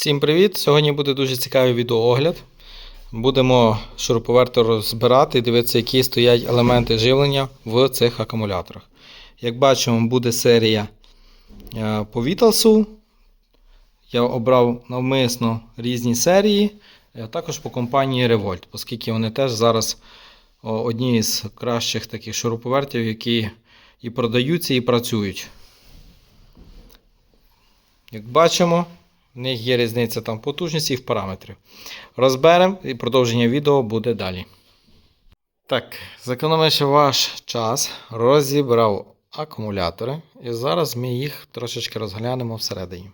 Всім привіт! Сьогодні буде дуже цікавий відеоогляд. Будемо шуруповерти розбирати і дивитися, які стоять елементи живлення в цих акумуляторах. Як бачимо, буде серія е, по Vitalsу. Я обрав навмисно різні серії, а також по компанії Revolt, оскільки вони теж зараз одні з кращих таких шуруповертів, які і продаються, і працюють. Як бачимо, в них є різниця там потужності і в параметрів. Розберемо і продовження відео буде далі. Так, зекономивши ваш час, розібрав акумулятори. І зараз ми їх трошечки розглянемо всередині.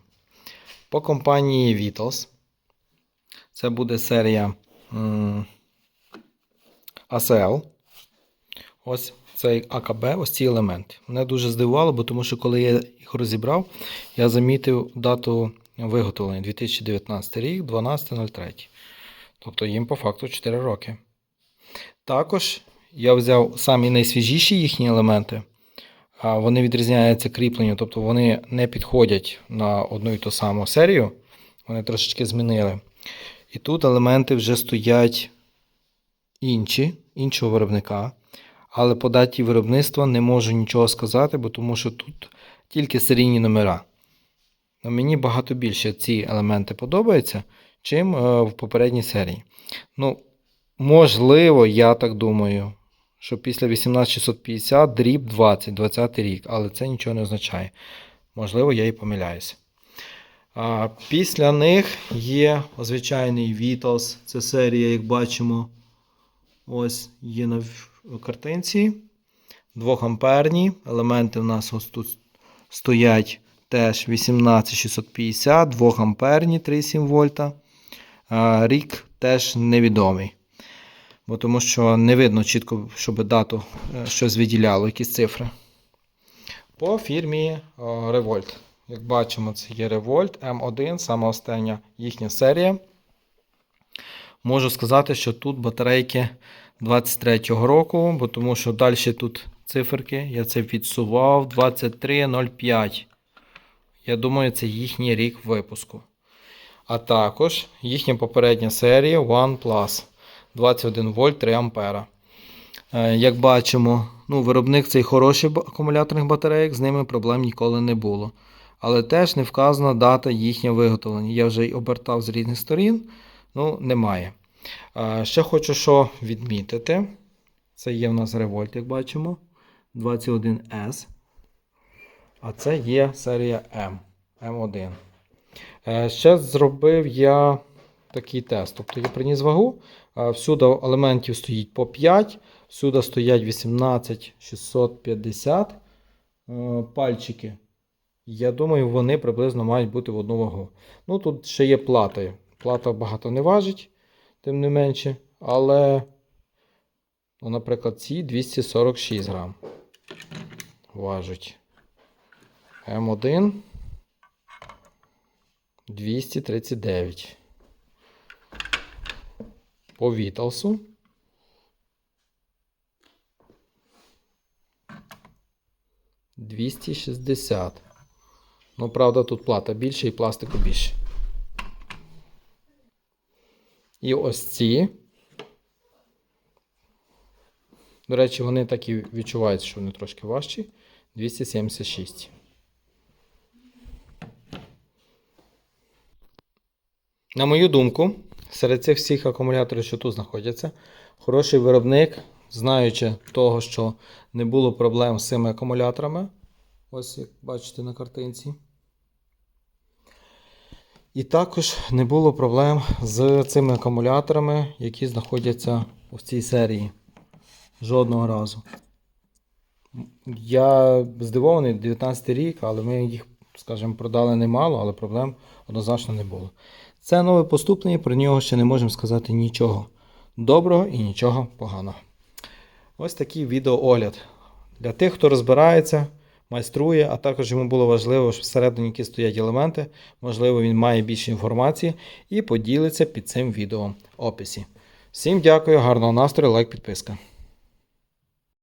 По компанії Vitals. Це буде серія ACL. Ось цей АКБ, ось ці елементи. Мене дуже здивувало, бо тому що коли я їх розібрав, я замітив дату виготовлення 2019 рік, 12.03. Тобто їм по факту 4 роки. Також я взяв самі найсвіжіші їхні елементи. Вони відрізняються кріпленням, тобто вони не підходять на одну і ту саму серію. Вони трошечки змінили. І тут елементи вже стоять інші, іншого виробника. Але по даті виробництва не можу нічого сказати, бо тому що тут тільки серійні номера. Но мені багато більше ці елементи подобаються, чим е, в попередній серії. Ну, можливо, я так думаю, що після 18650 дріб 20, 20 рік, але це нічого не означає. Можливо, я і помиляюся. Після них є звичайний Vitals. Це серія, як бачимо, ось є на картинці. 2 амперні. Елементи в нас ось тут стоять теж 18650, 2 амперні 3,7 вольта. Рік теж невідомий. Бо тому що не видно чітко, щоб дату е, щось виділяло, якісь цифри. По фірмі Revolt. Як бачимо, це є Revolt M1, сама остання їхня серія. Можу сказати, що тут батарейки 23-го року, бо тому що далі тут циферки, я це відсував 23.05. Я думаю, це їхній рік випуску. А також їхня попередня серія OnePlus 21 вольт 3 ампера. Е, Як бачимо, ну, виробник цей хороший акумуляторних батарейок, з ними проблем ніколи не було. Але теж не вказана дата їхнього виготовлення. Я вже й обертав з різних сторін, ну, немає. Е, Ще хочу що відмітити. Це є в нас Revolt, як бачимо. 21S. А це є серія M. M1. Е, Ще зробив я такий тест. Тобто я приніс вагу. Всюди елементів стоїть по 5, всюди стоять 18 650 е, пальчики. Я думаю, вони приблизно мають бути в одну вагу. Ну, тут ще є плата. Плата багато не важить, тим не менше. Але, ну, наприклад, ці 246 грам важать. М1 239. По Віталсу. Двісті шістдесят. Ну, правда, тут плата більше і пластику більше. І ось ці. До речі, вони так і відчуваються, що вони трошки важчі. 276. На мою думку, серед цих всіх акумуляторів, що тут знаходяться, хороший виробник, знаючи того, що не було проблем з цими акумуляторами. Ось як бачите на картинці. І також не було проблем з цими акумуляторами, які знаходяться у цій серії. Жодного разу. Я здивований, 19 рік, але ми їх, скажімо, продали немало, але проблем однозначно не було. Це нове поступлення, про нього ще не можемо сказати нічого доброго і нічого поганого. Ось такий відеоогляд. Для тих, хто розбирається, майструє, а також йому було важливо, що всередині які стоять елементи, можливо, він має більше інформації і поділиться під цим відео описі. Всім дякую, гарного настрою, лайк, підписка.